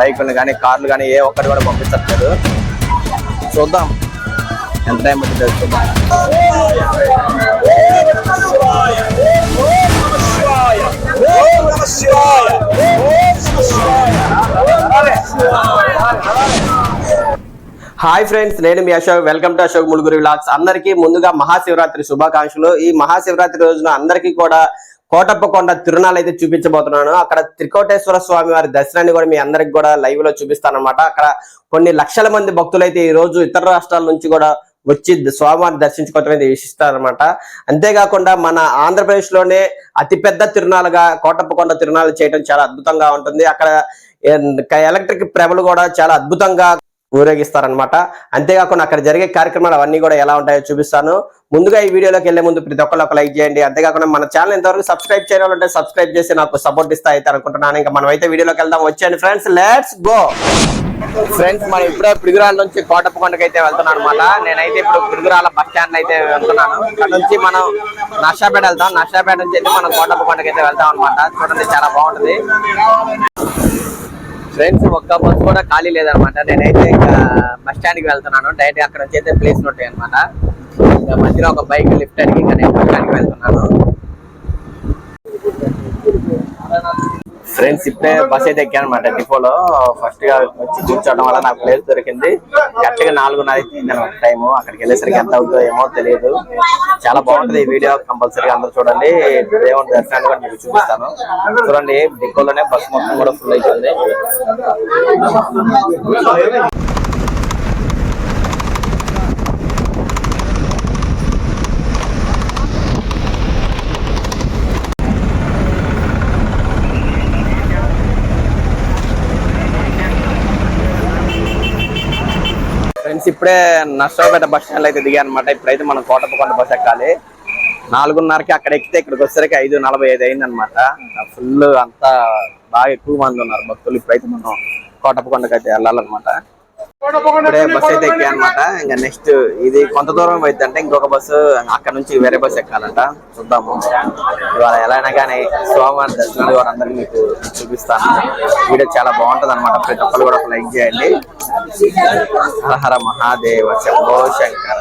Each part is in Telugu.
బైకులు కానీ కార్లు కానీ ఏ ఒక్కటి కూడా పంపించట్లేదు. చూద్దాం. ఎంత టైం పడుతుందో తెలుసుకుందాం హాయ్ ఫ్రెండ్స్ నేను మీ Ashok. Welcome to Ashok Muluguri vlogs. అందరికీ ముందుగా మహాశివరాత్రి శుభాకాంక్షలు. ఈ మహాశివరాత్రి రోజున అందరికీ కూడా కోటప్పకొండ తిరునాళ్ళు అయితే చూపించబోతున్నాను. అక్కడ త్రికోటేశ్వర స్వామి వారి దర్శనాన్ని కూడా మీ అందరికి కూడా లైవ్లో చూపిస్తాను అనమాట అక్కడ కొన్ని లక్షల మంది భక్తులు అయితే ఈ రోజు ఇతర రాష్ట్రాల నుంచి కూడా వచ్చి స్వామివారిని దర్శించుకోవటం అయితే విశిస్తారనమాట అంతేకాకుండా మన ఆంధ్రప్రదేశ్లోనే అతిపెద్ద తిరునాలుగా కోటప్ప కొండ తిరునాళ్ళు చేయడం చాలా అద్భుతంగా ఉంటుంది. అక్కడ ఎలక్ట్రిక్ ప్రభలు కూడా చాలా అద్భుతంగా ఊరేగిస్తారనమాట అంతేకాకుండా అక్కడ జరిగే కార్యక్రమాలు అవన్నీ కూడా ఎలా ఉంటాయో చూపిస్తాను. ముందుగా ఈ వీడియోలోకి వెళ్ళే ముందు ప్రతి ఒక్కరు ఒక లైక్ చేయండి. అంతేకాకుండా మన ఛానల్ ఎంతవరకు సబ్స్క్రైబ్ చేయాలంటే సబ్స్క్రైబ్ చేసి నాకు సపోర్ట్ ఇస్తా అయితే అనుకుంటున్నాను. ఇంకా మనం అయితే వీడియోలోకి వెళ్దాం. వచ్చేయండి ఫ్రెండ్స్ లెట్స్ గో ఫ్రెండ్స్ మనం ఇప్పుడే పిడుగురాల నుంచి కోటప్పకొండకి అయితే వెళ్తున్నాను అనమాట నేనైతే ఇప్పుడు పిడుగురాల బస్ స్టాండ్ అయితే వెళ్తున్నాను. అక్కడ నుంచి మనం నర్సాపేట వెళ్తాం. నర్సాపేట నుంచి అయితే మనం కోటప్పకొండకి అయితే వెళ్తాం అనమాట చూడండి చాలా బాగుంటుంది. ఫ్రెండ్స్ ఒక్క బస్ కూడా ఖాళీ లేదనమాట. నేనైతే ఇంకా బస్ స్టాండ్కి వెళ్తున్నాను. డైరెక్ట్ అక్కడ నుంచి అయితే ప్లేస్ ఉంటాయి అనమాట ఇంకా మధ్యలో ఒక బైక్ లిఫ్ట్ అడిగి ఇంకా నేను బస్ స్టాండ్కి వెళ్తున్నాను. ఫ్రెండ్స్ ఇప్పుడే బస్ అయితే ఎక్కాను అనమాట డిపోలో ఫస్ట్గా వచ్చి కూర్చోవడం వల్ల నాకు ప్లేస్ దొరికింది. కరెక్ట్గా నాలుగున్నర అయితే అనమాట టైం అక్కడికి వెళ్ళేసరికి ఎంత అవుతుందో ఏమో తెలియదు. చాలా బాగుంటది ఈ వీడియో కంపల్సరీగా అందరూ చూడండి. దేవుని దర్శనాన్ని కూడా మీకు చూపిస్తాను. చూడండి డిపోలోనే బస్ మొత్తం కూడా ఫుల్ అయిపోయింది. ఫ్రెండ్స్ ఇప్పుడే నష్టపేట బస్ స్టాండ్ అయితే దిగా అనమాట ఇప్పుడైతే మనం కోటప్పకొండ బస్ ఎక్కాలి. నాలుగున్నరకి అక్కడ ఎక్కితే ఇక్కడికి వచ్చేసరికి ఐదు నలభై ఐదు అయింది అనమాట ఫుల్ అంతా బాగా ఎక్కువ మంది ఉన్నారు భక్తులు. ఇప్పుడైతే మనం కోటప్పకొండకి అయితే వెళ్ళాలన్నమాట. ఇప్పుడే బస్ అయితే ఎక్కా అనమాట ఇంకా నెక్స్ట్ ఇది కొంత దూరం అయితే అంటే ఇంకొక బస్సు అక్కడ నుంచి వేరే బస్సు ఎక్కాలంట. చూద్దాము. ఇవాళ ఎలా అయినా కానీ సోమవారం దర్శనాలు వారందరికీ మీకు చూపిస్తాను. వీడియో చాలా బాగుంటది అనమాట ప్రతి ఒక్కరు కూడా లైక్ చేయండి. హర హర మహాదేవ శంభో శంకర.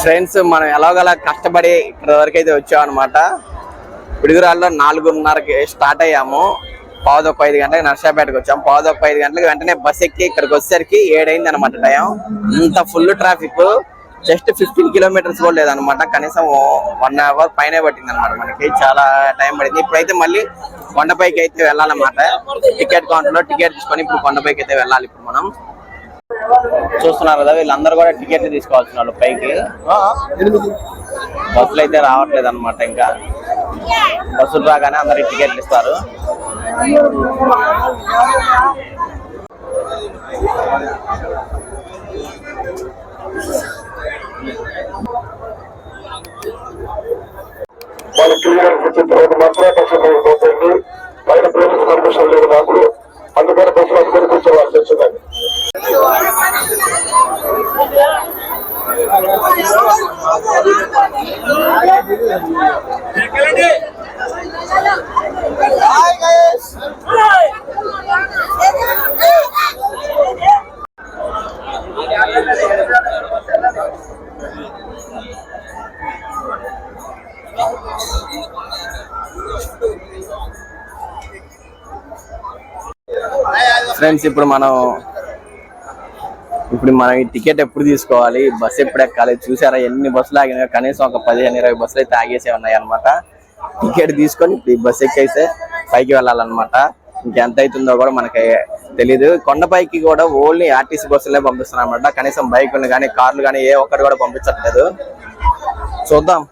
ఫ్రెండ్స్ మనం ఎలాగలా కష్టపడి ఇక్కడ వరకు అయితే వచ్చాం అనమాట పిడుగురాల్లో నాలుగున్నరకి స్టార్ట్ అయ్యాము. పావుదొక్క ఐదు గంటలకు నర్సాపేటకు వచ్చాం. పావుదొక్క ఐదు గంటలకు వెంటనే బస్ ఎక్కి ఇక్కడికి వచ్చేసరికి ఏడైంది అనమాట టైం. అంత full traffic. Just fifteen kilometres కూడా లేదనమాట కనీసం వన్ అవర్ పైన పట్టింది అనమాట మనకి. చాలా టైం పడింది. ఇప్పుడైతే మళ్ళీ కొండపైకి అయితే వెళ్ళాలన్నమాట. టికెట్ కౌంటర్లో టికెట్ తీసుకొని ఇప్పుడు కొండపైకి అయితే వెళ్ళాలి ఇప్పుడు మనం. చూస్తున్నారు కదా వీళ్ళందరూ కూడా టికెట్లు తీసుకోవాల్సిన వాళ్ళు పైకి. బస్సులు అయితే రావట్లేదు అనమాట ఇంకా. బస్సులు రాగానే అందరికి టికెట్లు ఇస్తారు. వాళ్ళు క్లియర్ వచ్చిన తర్వాత మాత్రమే బస్సు పోతుంది పైన పోలీసు పర్మిషన్ లేదు నాకు. అందుకని బస్సులు అందుకొని కూర్చోవాల్సి వచ్చిందండి Hi guys! ఫ్రెండ్స్ ఇప్పుడు మనం ఇప్పుడు మనం ఈ టికెట్ ఎప్పుడు తీసుకోవాలి? బస్సు ఎప్పుడు ఎక్కాలి? చూసారా ఎన్ని బస్సులు ఆగినా కనీసం ఒక పదిహేను ఇరవై బస్సులు అయితే ఆగేసే ఉన్నాయి అనమాట టికెట్ తీసుకొని ఇప్పుడు ఈ బస్సు ఎక్కేస్తే పైకి వెళ్ళాలన్నమాట. ఇంకెంత అవుతుందో కూడా మనకి తెలీదు. కొండపైకి కూడా ఓన్లీ ఆర్టీసీ బస్సులే పంపిస్తున్నారు అనమాట కనీసం బైకులు కానీ కార్లు కానీ ఏ ఒక్కటి కూడా పంపించట్లేదు. చూద్దాం.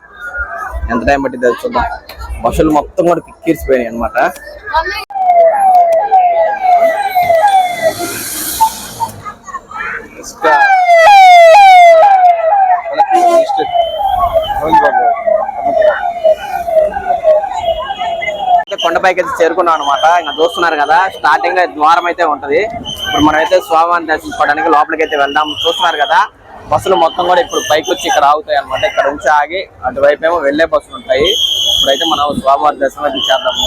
ఎంత టైం పట్టిందో చూద్దాం. బస్సులు మొత్తం కూడా కిక్కిరిసిపోయినాయి అనమాట అయితే కొండపైకి అయితే చేరుకున్నాం అనమాట ఇంకా చూస్తున్నారు కదా స్టార్టింగ్ ద్వారం అయితే ఉంటది. ఇప్పుడు మనం అయితే స్వామివారిని దర్శించుకోవడానికి లోపలికి అయితే వెళ్దాం. చూస్తున్నారు కదా బస్సులు మొత్తం కూడా ఇప్పుడు పైకి వచ్చి ఇక్కడ ఆగుతాయి అనమాట ఇక్కడ నుంచి ఆగి అటువైపు ఏమో వెళ్ళే బస్సులు ఉంటాయి. ఇప్పుడైతే మనం స్వామివారి దర్శనం అయితే చేద్దాము.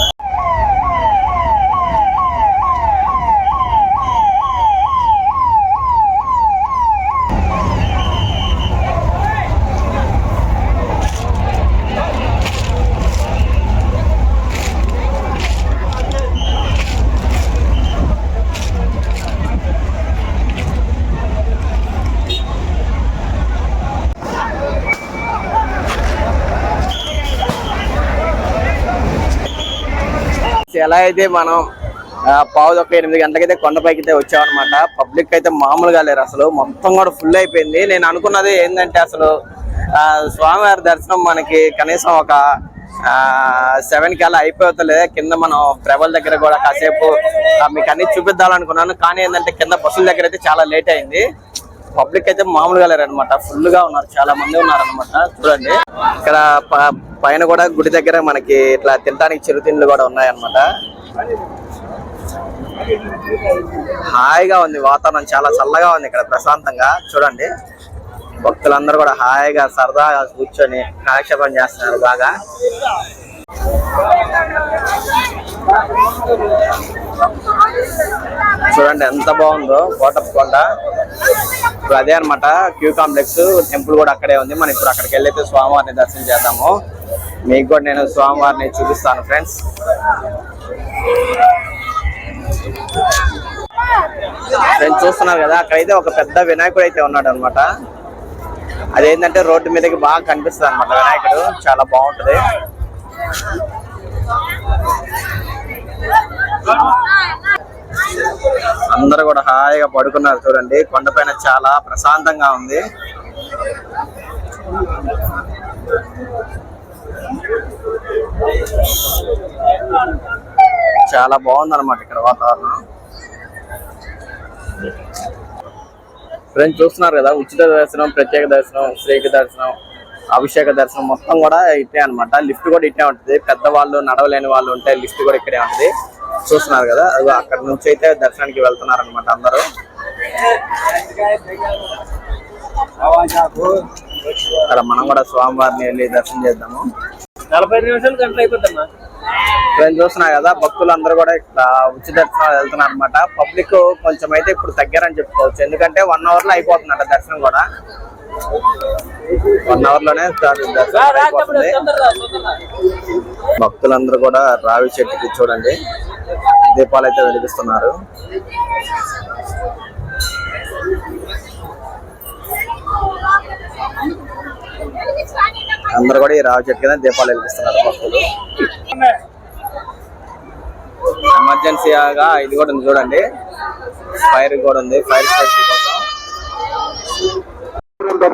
ఎలా అయితే మనం పావు ఒక ఎనిమిది గంటలకైతే కొండపైకి అయితే వచ్చామన్నమాట. పబ్లిక్ అయితే మామూలుగా లేరు అసలు. మొత్తం కూడా ఫుల్ అయిపోయింది. నేను అనుకున్నది ఏంటంటే అసలు స్వామివారి దర్శనం మనకి కనీసం ఒక సెవెన్కి అలా అయిపోతలే కింద మనం ప్రభల దగ్గర కూడా కాసేపు మీకు అన్ని చూపిద్దామనుకున్నాను. కానీ ఏంటంటే కింద బస్సుల దగ్గర అయితే చాలా లేట్ అయింది. పబ్లిక్ అయితే మామూలుగా లేరు ఫుల్గా ఉన్నారు. చాలా మంది ఉన్నారనమాట చూడండి. ఇక్కడ ప- పైన కూడా గుడి దగ్గర మనకి ఇట్లా తినడానికి చిరుతిండ్లు కూడా ఉన్నాయన్నమాట. హాయిగా ఉంది. వాతావరణం చాలా చల్లగా ఉంది ఇక్కడ ప్రశాంతంగా. చూడండి. భక్తులందరూ కూడా హాయిగా సరదాగా కూర్చొని కాలక్షేపం చేస్తున్నారు బాగా. చూడండి ఎంత బాగుందో కోటప్ప కొండ. ఇప్పుడు అదే అన్నమాట క్యూ కాంప్లెక్స్ టెంపుల్ కూడా అక్కడే ఉంది. మనం ఇప్పుడు అక్కడికి వెళ్ళైతే స్వామివారిని దర్శనం చేద్దాము. మీకు కూడా నేను స్వామివారిని చూపిస్తాను ఫ్రెండ్స్ ఫ్రెండ్స్ చూస్తున్నారు కదా అక్కడైతే ఒక పెద్ద వినాయకుడు అయితే ఉన్నాడు అనమాట అదేంటంటే రోడ్డు మీదకి బాగా కనిపిస్తుంది అనమాట వినాయకుడు. చాలా బాగుంటది. అందరూ కూడా హాయిగా పడుకున్నారు చూడండి. కొండపైన చాలా ప్రశాంతంగా ఉంది. చాలా బాగుంది అనమాట ఇక్కడ వాతావరణం. ఫ్రెండ్స్ చూస్తున్నారు కదా ఉచిత దర్శనం ప్రత్యేక దర్శనం శ్రీకి దర్శనం. అభిషేక దర్శనం మొత్తం కూడా ఇట్టే అన్నమాట. లిఫ్ట్ కూడా ఇట్టే ఉంటుంది. పెద్దవాళ్ళు నడవలేని వాళ్ళు ఉంటే లిఫ్ట్ కూడా ఇక్కడే ఉంటుంది. చూస్తున్నారు కదా అది అక్కడ నుంచి అయితే దర్శనానికి వెళ్తున్నారు అనమాట అందరూ. అక్కడ మనం కూడా స్వామివారిని వెళ్ళి దర్శనం చేద్దాము. నలభై నిమిషాలు గంటలు అయిపోతుందా ఫ్రెండ్స్ చూస్తున్నారు కదా భక్తులు అందరూ కూడా ఇక్కడ ఉచిత దర్శనం వెళ్తున్నారు అనమాట పబ్లిక్ కొంచెం అయితే ఇప్పుడు తగ్గారని చెప్పుకోవచ్చు. ఎందుకంటే వన్ అవర్లో అయిపోతుందంట దర్శనం కూడా. వన్ అవర్లోనే భక్తులందరూ కూడా రావి చెట్టుకి చూడండి దీపాలు అయితే వెలిగిస్తున్నారు. అందరూ కూడా ఈ రావి చెట్టు కింద దీపాలు వెలిగిస్తున్నారు భక్తులు. ఎమర్జెన్సీగా ఇది కూడా ఉంది చూడండి. ఫైర్ కూడా ఉంది. ఫైర్ సేఫ్టీ కోసం.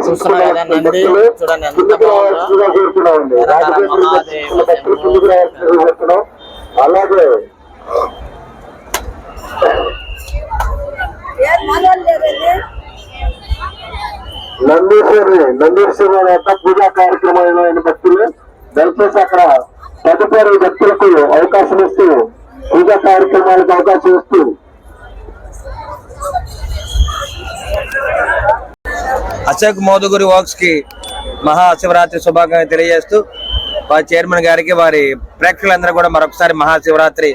చూస్తున్నారు కదా నంది చూడండి ఎంత బాగుందో. హర మహాదేవ శంభో. అలాగే. నందీశ్వరి నందీశ్వరి యొక్క పూజా కార్యక్రమంలో అయిన భక్తులు దయచేసి అక్కడ తదుపరి వ్యక్తులకు అవకాశం ఇస్తూ పూజా కార్యక్రమాలకు అవకాశం ఇస్తూ అశోక్ మోదుగురి వర్క్స్కి మహాశివరాత్రి శుభాకాంక్షలు తెలియజేస్తూ వారి చైర్మన్ గారికి వారి ప్రేక్షకులందరూ కూడా మరొకసారి మహాశివరాత్రి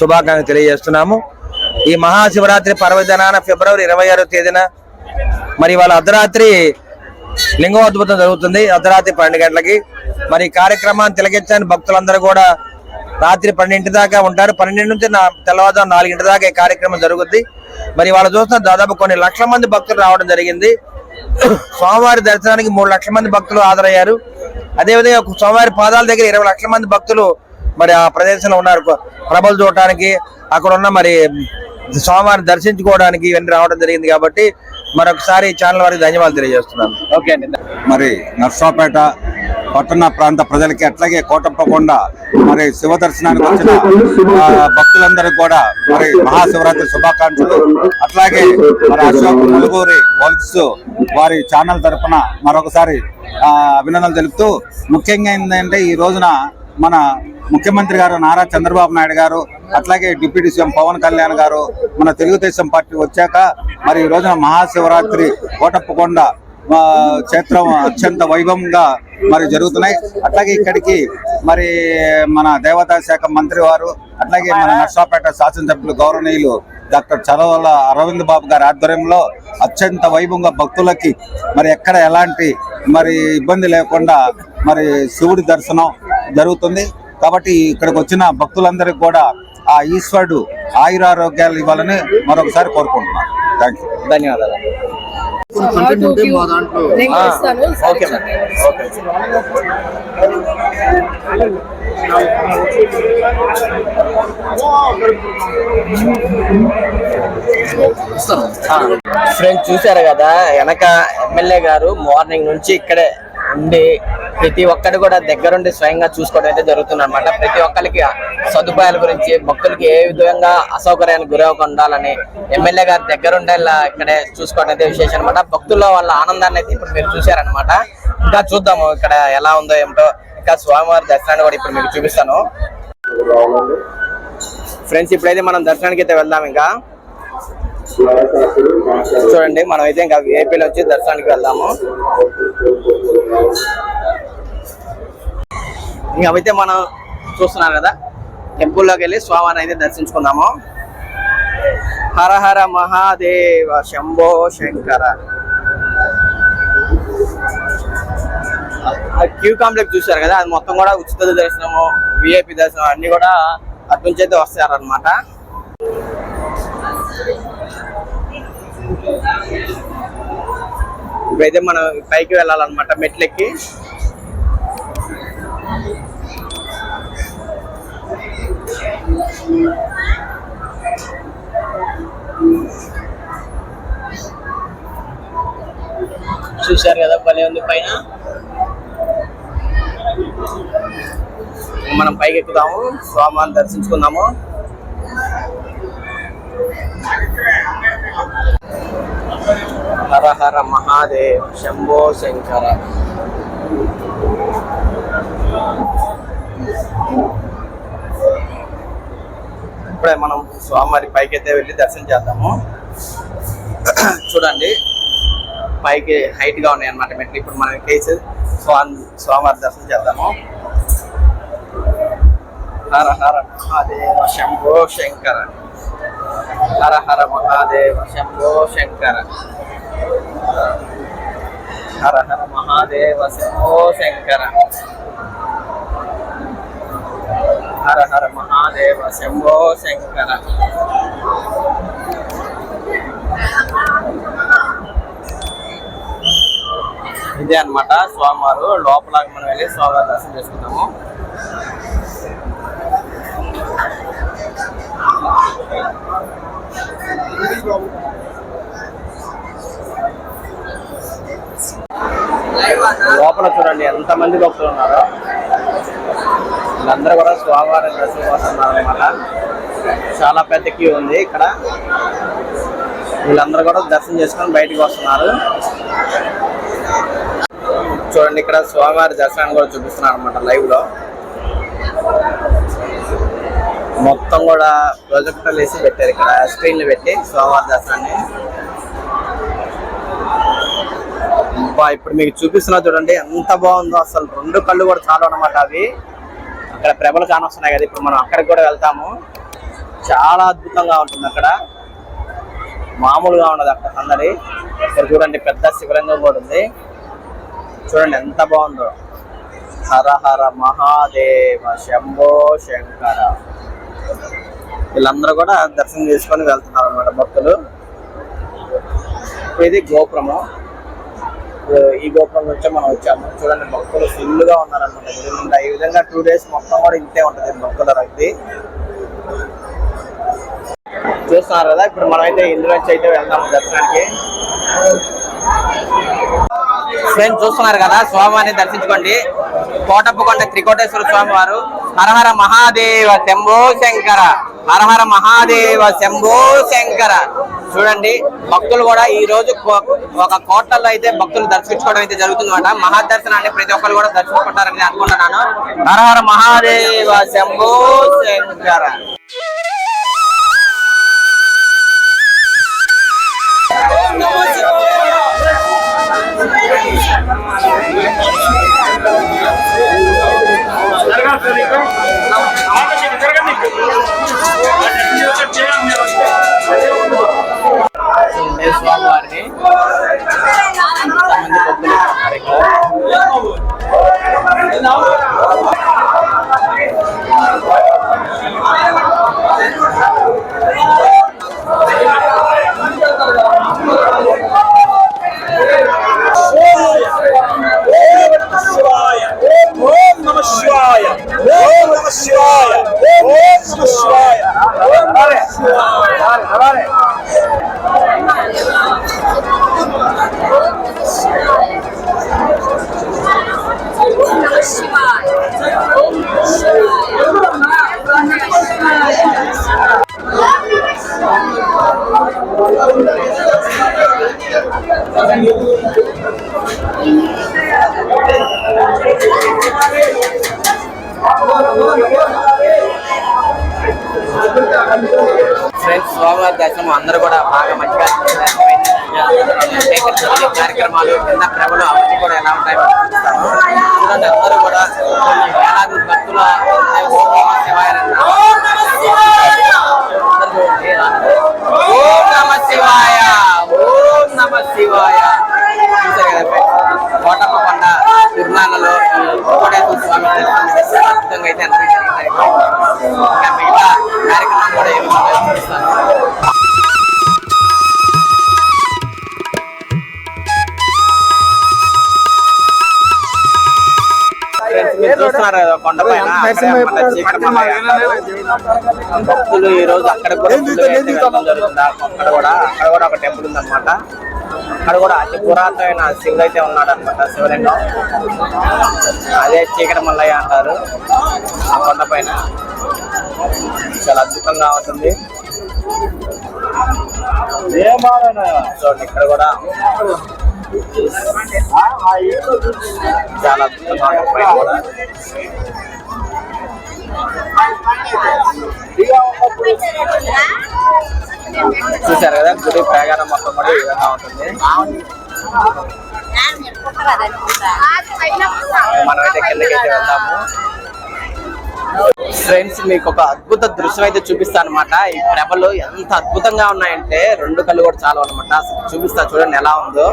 శుభాకాంక్షలు తెలియజేస్తున్నాము. ఈ మహాశివరాత్రి పర్వదినాన ఫిబ్రవరి ఇరవై ఆరో తేదీన మరి వాళ్ళ అర్ధరాత్రి లింగోద్భుతం జరుగుతుంది. అర్ధరాత్రి పన్నెండు గంటలకి. మరి ఈ కార్యక్రమాన్ని తిలగించని భక్తులందరూ కూడా రాత్రి పన్నెండింటి దాకా ఉంటారు. పన్నెండు నుంచి నా తెల్లవారుజాము నాలుగింటి దాకా ఈ కార్యక్రమం జరుగుద్ది. మరి వాళ్ళు చూస్తున్న దాదాపు కొన్ని లక్షల మంది భక్తులు రావడం జరిగింది. స్వామివారి దర్శనానికి మూడు లక్షల మంది భక్తులు హాజరయ్యారు. అదేవిధంగా స్వామివారి పాదాల దగ్గర ఇరవై లక్షల మంది భక్తులు మరి ఆ ప్రదేశంలో ఉన్నారు. ప్రభలు చూడటానికి అక్కడ ఉన్న మరి స్వామివారిని దర్శించుకోవడానికి ఇవన్నీ రావడం జరిగింది కాబట్టి మరొకసారి ఛానల్ వారికి ధన్యవాదాలు తెలియజేస్తున్నాను. ఓకే అండి. మరి నర్సాపేట పట్టణ ప్రాంత ప్రజలకి అట్లాగే కోటప్పకొండ మరి శివ దర్శనానికి వచ్చిన ఆ, భక్తులందరికీ కూడా మరి మహాశివరాత్రి శుభాకాంక్షలు. అట్లాగే మరి అశోక్ నలుగురి వర్క్స్ వారి ఛానల్ తరపున మరొకసారి అభినందనలు తెలుపుతూ ముఖ్యంగా ఏంటంటే ఈ రోజున మన ముఖ్యమంత్రి గారు నారా చంద్రబాబు నాయుడు గారు అట్లాగే డిప్యూటీ సీఎం పవన్ కళ్యాణ్ గారు మన తెలుగుదేశం పార్టీ వచ్చాక మరి ఈ రోజున మహాశివరాత్రి కోటప్పకొండ క్షేత్రం అత్యంత వైభవంగా మరి జరుగుతున్నాయి. అట్లాగే ఇక్కడికి మరి మన దేవాదాయ శాఖ మంత్రి వారు అట్లాగే మన నర్సాపేట శాసనసభ్యులు గౌరవనీయులు డాక్టర్ చరవల అరవింద్ బాబు గారి ఆధ్వర్యంలో అత్యంత వైభవంగా భక్తులకి మరి ఎక్కడ ఎలాంటి మరి ఇబ్బంది లేకుండా మరి శివుడి దర్శనం జరుగుతుంది. కాబట్టి ఇక్కడికి వచ్చిన భక్తులందరికీ కూడా ఆ ఈశ్వరుడు ఆయురారోగ్యాలు ఇవ్వాలని మరొకసారి కోరుకుంటున్నాను. థ్యాంక్ యూ ధన్యవాదాలు. ఫ్రెండ్స్ చూసారు కదా వెనక ఎమ్మెల్యే గారు మార్నింగ్ నుంచి ఇక్కడే ఉండి ప్రతి ఒక్కటి కూడా దగ్గరుండి స్వయంగా చూసుకోవడం అయితే జరుగుతుంది అనమాట ప్రతి ఒక్కరికి సదుపాయాల గురించి భక్తులకి ఏ విధంగా అసౌకర్యానికి గురవకుండా ఉండాలని ఎమ్మెల్యే గారి దగ్గరుండే ఇలా ఇక్కడే చూసుకోవడం అయితే విశేషం అనమాట భక్తుల వాళ్ళ ఆనందాన్ని అయితే ఇప్పుడు మీరు చూసారనమాట ఇంకా చూద్దాము ఇక్కడ ఎలా ఉందో ఏమిటో. ఇంకా స్వామివారి దర్శనాన్ని కూడా ఇప్పుడు మీకు చూపిస్తాను. ఫ్రెండ్స్ ఇప్పుడైతే మనం దర్శనానికి అయితే వెళ్దాం ఇంకా. చూడండి మనం అయితే ఇంకా ఏపీలో వచ్చి దర్శనానికి వెళ్దాము. ఇంకా అయితే మనం చూస్తున్నాం కదా టెంపుల్లోకి వెళ్ళి స్వామిని అయితే దర్శించుకుందాము. హర హర మహాదేవ శంభో శంకర. క్యూ కాంప్లెక్స్ చూసారు కదా అది మొత్తం కూడా ఉచిత దర్శనము విఐపి దర్శనం అన్ని కూడా అటు నుంచి అయితే వస్తారనమాట ఇప్పుడైతే మనం పైకి వెళ్ళాలన్నమాట మెట్లెక్కి. చూశారు కదా భలే ఉంది పైన. మనం పైకి ఎక్కుదాము స్వామిని దర్శించుకుందాము. హర హర మహాదేవ్ శంభో శంకర. ఇప్పుడే మనం స్వామివారి పైకి అయితే వెళ్ళి దర్శనం చేద్దాము. చూడండి పైకి హైట్గా ఉన్నాయి అనమాట మెట్లు. ఇప్పుడు మనం కేసు స్వామి స్వామివారి దర్శనం చేద్దాము. హర హర మహాదేవ శంభో శంకర. హర హర మహాదేవ శంభో శంకర. హర హర మహాదేవ శంభో శంకర. హర హర మహాదేవ శంభో శంకర. ఇదే అన్నమాట స్వామివారు లోపల మనం వెళ్ళి స్వామివారి దర్శనం చేసుకుందాము లోపల చూడండి ఎంత మంది భక్తులు ఉన్నారో. వీళ్ళందరూ కూడా స్వామివారి దర్శనం కోసం ఉన్నారనమాట చాలా పెద్ద క్యూ ఉంది ఇక్కడ. వీళ్ళందరూ కూడా దర్శనం చేసుకొని బయటికి వస్తున్నారు. చూడండి ఇక్కడ స్వామివారి దర్శనాన్ని కూడా చూపిస్తున్నారు అనమాట లైవ్లో. మొత్తం కూడా ప్రొజెక్టర్లు వేసి పెట్టారు ఇక్కడ స్క్రీన్లు పెట్టి స్వామివారి దర్శనాన్ని. అబ్బా, ఇప్పుడు మీకు చూపిస్తున్నా చూడండి ఎంత బాగుందో అసలు. రెండు కళ్ళు కూడా చాలు అనమాట అవి. అక్కడ ప్రభలు కానొస్తున్నాయి కదా ఇప్పుడు మనం అక్కడికి కూడా వెళ్తాము. చాలా అద్భుతంగా ఉంటుంది అక్కడ. మామూలుగా ఉండదు అక్కడ సందడి. ఇక్కడ చూడండి పెద్ద శివలింగం కూడా ఉంది. చూడండి ఎంత బాగుందో. హర హర మహాదేవ శంభో శంకర. వీళ్ళందరూ కూడా దర్శనం చేసుకొని వెళ్తున్నారు అన్నమాట భక్తులు. ఇది గోపురము. ఈ గోపురం నుంచే మనం వచ్చాము. చూడండి భక్తులు ఫుల్గా ఉన్నారన్నమాట. గుడి నిండా. ఈ విధంగా టూ డేస్ మొత్తం కూడా ఇంతే ఉంటుంది భక్తుల రద్దీ. చూస్తున్నారు కదా ఇప్పుడు మనమైతే ఇందులోంచి అయితే వెళ్తాము దర్శనానికి. ఫ్రెండ్స్ చూస్తున్నారు కదా స్వామివారిని దర్శించుకోండి. కోటప్పకొండ త్రికోటేశ్వర స్వామి వారు హరహర మహాదేవ శంభో శంకర. హరహర మహాదేవ శంభో శంకర. చూడండి భక్తులు కూడా ఈ రోజు కో- ఒక కోటల్లో అయితే భక్తులు దర్శించుకోవడం అయితే జరుగుతుందన్నమాట. మహాదర్శనాన్ని ప్రతి ఒక్కరు కూడా దర్శించుకుంటారని నేను అనుకుంటున్నాను హరహర మహాదేవ శంభో శంకర. ఉండే స్వామివారిని ఎంతమంది భక్తులు ఉన్నారు ఇక్కడ స్వామివారి అందరూ కూడా బాగా మంచిగా కార్యక్రమాలు కింద ప్రభలు అవన్నీ కూడా ఎలా ఉంటాయి చూడండి అందరూ కూడా వేలాది భక్తుల శివాయ ఓం నమ శివాయ ఓం నమ శివాయ చూసారు కదా కోటప్ప కొండ తిరునాళ్ళలో కోటేశ్వర స్వామి అద్భుతంగా అయితే అందరికీ జరిగింది. ఇంకా మిగతా కార్యక్రమాలు కూడా ఏమి ఫ్రెండ్స్ మీరు చూస్తున్నారు కదా కొండపైన. భక్తులు ఈ రోజు అక్కడ కూడా జరుగుతుంది అక్కడ కూడా అక్కడ కూడా ఒక టెంపుల్ ఉంది అనమాట అక్కడ కూడా అతి పురాతనమైన శివుడు అయితే ఉన్నాడు అనమాట శివలింగం. అదే చీకటి మల్లయ్య అంటారు ఆ కొండపైన. చాలా అద్భుతంగా ఉంటుంది. చూడండి ఇక్కడ కూడా చాలా చూసారు కదా గుడి ప్రాగారం మొత్తం కూడా ఈ విధంగా ఉంటుంది. మనమైతే కిందకైతే వెళ్దాము. ఫ్రెండ్స్ మీకు ఒక అద్భుత దృశ్యం అయితే చూపిస్తాను అనమాట ఈ ప్రభలు ఎంత అద్భుతంగా ఉన్నాయంటే రెండు కళ్ళు కూడా చాలా అనమాట చూపిస్తా చూడండి ఎలా ఉందో.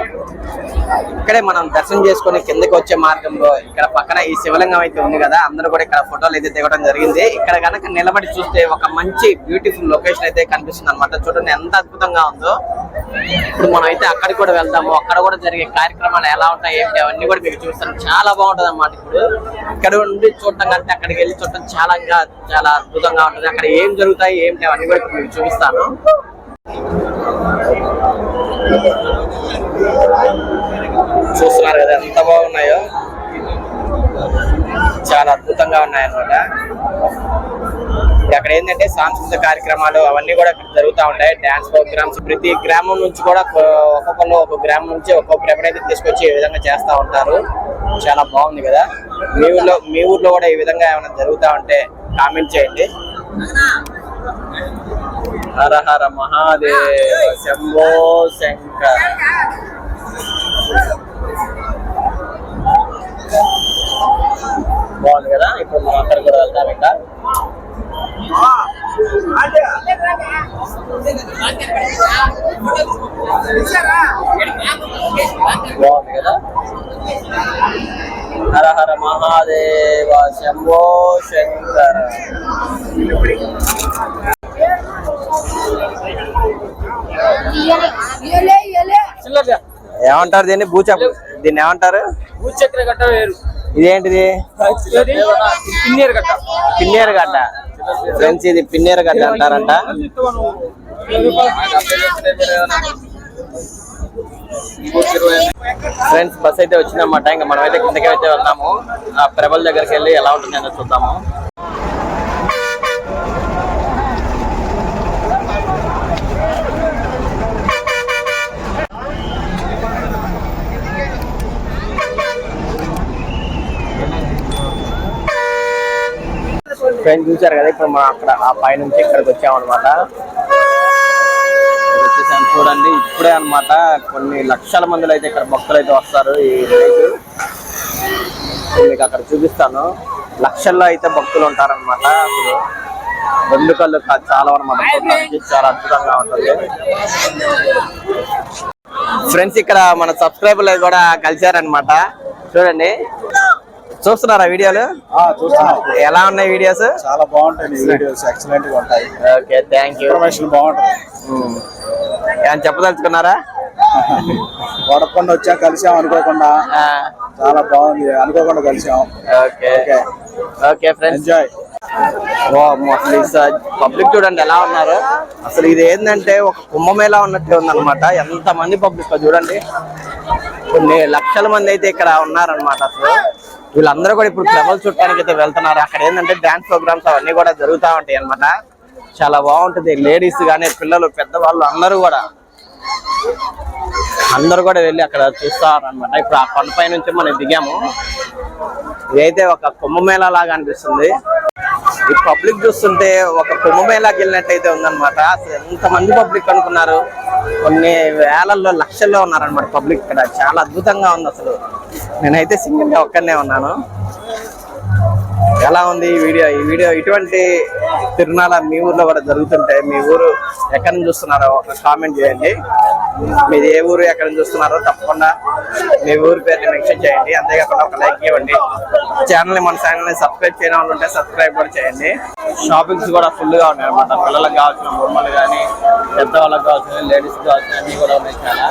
ఇక్కడే మనం దర్శనం చేసుకుని కిందకి వచ్చే మార్గంలో ఇక్కడ పక్కన ఈ శివలింగం అయితే ఉంది కదా అందరూ కూడా ఇక్కడ ఫోటోలు అయితే దిగడం జరిగింది. ఇక్కడ కనుక నిలబడి చూస్తే ఒక మంచి బ్యూటిఫుల్ లొకేషన్ అయితే కనిపిస్తుంది అనమాట చూడండి ఎంత అద్భుతంగా ఉందో. ఇప్పుడు మనం అయితే అక్కడికి కూడా వెళ్దాము. అక్కడ కూడా జరిగే కార్యక్రమాలు ఎలా ఉంటాయి ఏంటి అవన్నీ కూడా మీకు చూస్తాను చాలా బాగుంటుంది అన్నమాట ఇప్పుడు. ఇక్కడ ఉండి చూడటం కంటే అక్కడికి వెళ్ళి చూడటం చాలా ఇంకా చాలా అద్భుతంగా ఉంటుంది. అక్కడ ఏం జరుగుతాయి ఏంటి అవన్నీ కూడా ఇప్పుడు మీకు చూపిస్తాను. చూస్తున్నారు కదా ఎంత బాగున్నాయో. చాలా అద్భుతంగా ఉన్నాయన్నమాట. అక్కడ ఏంటంటే సాంస్కృతిక కార్యక్రమాలు అవన్నీ కూడా జరుగుతూ ఉంటాయి. డాన్స్ ప్రోగ్రామ్స్ ప్రతి గ్రామం నుంచి కూడా ఒక్కొక్కరు ఒక్కొక్క గ్రామం నుంచి ఒక్కొక్క ప్రిపేర్ అయితే తీసుకొచ్చి ఈ విధంగా చేస్తూ ఉంటారు. చాలా బాగుంది కదా. మీ ఊర్లో మీ ఊర్లో కూడా ఈ విధంగా ఏమైనా జరుగుతూ ఉంటే కామెంట్ చేయండి. హర హర మహాదేవ శంభో శంకర్. బాగుంది కదా? ఇప్పుడు మనం అక్కడ కూడా వెళ్తాం ఇంకా. బాగుంది కదా? హర హర మహాదేవ శంభో శంకర. ఏమంటారు దీన్ని? భూచక్ర. దీన్ని? ఏమంటారు భూచక్ర గట్ట వేరు. ఇదేంటిది? పిన్నేరు గట్ట పిన్నేరు గడ్డ. ఫ్రెండ్స్ ఇది పిన్నేరు గడ్డ అంటారంట. ఫ్రెండ్స్ బస్ అయితే వచ్చిందన్నమాట. ఇంకా మనం అయితే కిందకి అయితే వెళ్దాము ఆ ప్రభల దగ్గరికి వెళ్ళి ఎలా ఉంటుందో చూద్దాము. ఫ్రెండ్స్ చూసారు కదా ఇప్పుడు మనం అక్కడ ఆ పై నుంచి ఇక్కడికి వచ్చామన్నమాట. ఇక్కడ వచ్చేసాం చూడండి ఇప్పుడే అన్నమాట కొన్ని లక్షల మందిలో అయితే ఇక్కడ భక్తులు అయితే వస్తారు ఈ మీకు అక్కడ చూపిస్తాను. లక్షల్లో అయితే భక్తులు ఉంటారన్నమాట అసలు. రెండు కళ్ళు చాలా అనమాట చాలా అద్భుతంగా ఉంటుంది. ఫ్రెండ్స్ ఇక్కడ మన సబ్స్క్రైబర్లు కూడా కలిశారనమాట చూడండి. చూస్తున్నారా వీడియోలు? ఎలా ఉన్నాయి వీడియోస్? చాలా బాగుంటాయి వీడియోస్. ఎక్సలెంట్గా ఉంటాయి. ఓకే థ్యాంక్ యూ ఇన్ఫర్మేషన్ బాగుంటుంది. ఏమైనా చెప్పదలుచుకున్నారా? వడకొండ వచ్చా కలిసాం అనుకోకుండా. ఆ, చాలా బాగుంది. అనుకోకుండా కలిసాం. ఓకే ఓకే ఫ్రెండ్స్ ఎంజాయ్ అసలు పబ్లిక్ చూడండి ఎలా ఉన్నారు? అసలు ఇది ఏంటంటే ఒక కుంభమేళా ఉన్నట్టే ఉందన్నమాట. ఎంత మంది పబ్లిక్ చూడండి. కొన్ని లక్షల మంది అయితే ఇక్కడ ఉన్నారన్నమాట అసలు. వీళ్ళందరూ కూడా ఇప్పుడు ప్రభలు చుట్టానికి అయితే వెళ్తున్నారు. అక్కడ ఏంటంటే డాన్స్ ప్రోగ్రామ్స్ అవన్నీ కూడా జరుగుతూ ఉంటాయి అన్నమాట. చాలా బాగుంటుంది. లేడీస్ కానీ పిల్లలు పెద్దవాళ్ళు అందరూ కూడా. అందరూ కూడా వెళ్ళి అక్కడ చూస్తారు అనమాట ఇప్పుడు ఆ కొండపై నుంచి మనం దిగాము. ఇదైతే ఒక కుంభమేళా లాగా అనిపిస్తుంది. ఈ పబ్లిక్ చూస్తుంటే ఒక కుంభమేళాకి వెళ్ళినట్టయితే ఉందన్నమాట. అసలు ఎంత మంది పబ్లిక్ అనుకున్నారు? కొన్ని వేలల్లో లక్షల్లో ఉన్నారన్నమాట పబ్లిక్ ఇక్కడ. చాలా అద్భుతంగా ఉంది అసలు. నేనైతే సింగిల్గా ఒక్కనే ఉన్నాను. ఎలా ఉంది ఈ వీడియో? ఈ వీడియో ఇటువంటి తిరునాళ మీ ఊర్లో కూడా జరుగుతుంటే మీ ఊరు ఎక్కడి నుంచి చూస్తున్నారో ఒక కామెంట్ చేయండి. మీది ఏ ఊరు ఎక్కడ చూస్తున్నారో తప్పకుండా మీ ఊరి పేరుని మెన్షన్ చేయండి. అంతేకాకుండా ఒక లైక్ ఇవ్వండి. ఛానల్ని మన ఛానల్ని సబ్స్క్రైబ్ చేయడం వాళ్ళు ఉంటే సబ్స్క్రైబ్ కూడా చేయండి. షాపింగ్స్ కూడా ఫుల్గా ఉన్నాయి అనమాట పిల్లలకు కావాల్సిన బొమ్మలు కానీ పెద్దవాళ్ళకి కావాల్సిన లేడీస్ కావాల్సిన అన్ని కూడా ఉన్నాయి చాలా.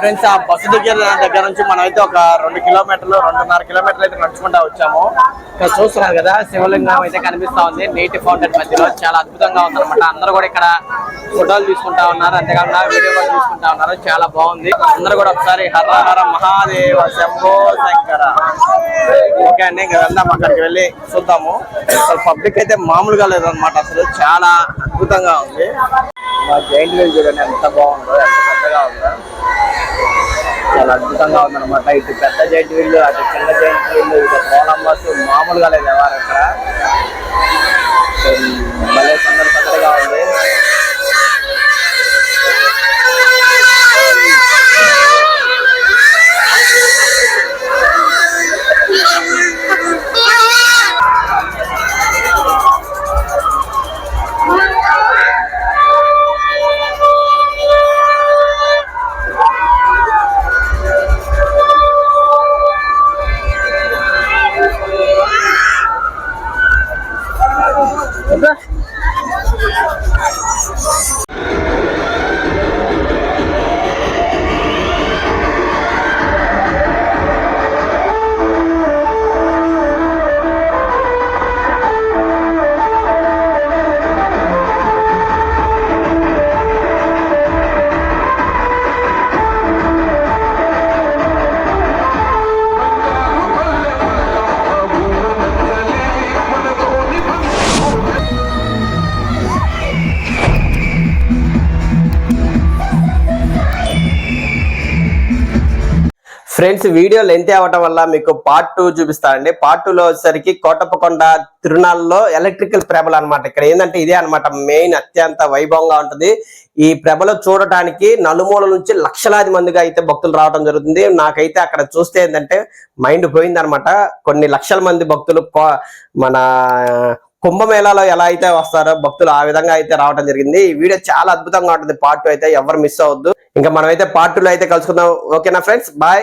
ఫ్రెండ్స్ ఆ బస్సు దగ్గర దగ్గర నుంచి మనం అయితే ఒక రెండు కిలోమీటర్లు రెండున్నర కిలోమీటర్లు అయితే నడుచుకుంటా వచ్చాము. ఇక్కడ చూస్తున్నారు కదా శివలింగం అయితే కనిపిస్తా ఉంది. నీటి ఫౌంటైన్ మధ్యలో చాలా అద్భుతంగా ఉంది అనమాట అందరూ కూడా ఇక్కడ ఫోటోలు తీసుకుంటా ఉన్నారు. అంతేకాకుండా వీడియో కూడా తీసుకుంటా ఉన్నారు. చాలా బాగుంది. అందరూ కూడా ఒకసారి హర హర మహాదేవ శంభో శంకర. ఓకే అండి ఇంకా వెళ్దాం. అక్కడికి వెళ్ళి చూద్దాము. అసలు పబ్లిక్ అయితే మామూలుగా లేదనమాట అసలు చాలా అద్భుతంగా ఉంది. మా జైంట్ వీల్ చూడండి ఎంత బాగుందో ఎంత పెద్దగా ఉందో. చాలా అద్భుతంగా ఉందన్నమాట. ఇటు పెద్ద జైంట్ వీళ్ళు అటు చిన్న జైంట్ వీళ్ళు ఇటు కోలంబస్ మామూలుగా లేదు ఎవరు ఇక్కడ భలే సందడి సందడిగా ఉంది. ఫ్రెండ్స్ వీడియో లెంత్ అవ్వటం వల్ల మీకు పార్ట్ టూ చూపిస్తానండి. పార్ట్ టూ లో వచ్చేసరికి కోటప్పకొండ తిరునాళ్ళలో ఎలక్ట్రికల్ ప్రభలు అనమాట ఇక్కడ ఏంటంటే ఇదే అన్నమాట. మెయిన్ అత్యంత వైభవంగా ఉంటుంది. ఈ ప్రభలు చూడటానికి నలుమూల నుంచి లక్షలాది మందిగా అయితే భక్తులు రావడం జరుగుతుంది. నాకైతే అక్కడ చూస్తే ఏంటంటే మైండ్ పోయిందనమాట కొన్ని లక్షల మంది భక్తులు మన కుంభమేళాలో ఎలా అయితే వస్తారో భక్తులు ఆ విధంగా అయితే రావడం జరిగింది. ఈ వీడియో చాలా అద్భుతంగా ఉంటుంది. పార్ట్ టూ అయితే ఎవరు మిస్ అవ్వద్దు. ఇంకా మనమైతే పార్ట్ టూ లో అయితే కలుసుకుందాం. ఓకేనా ఫ్రెండ్స్? బాయ్.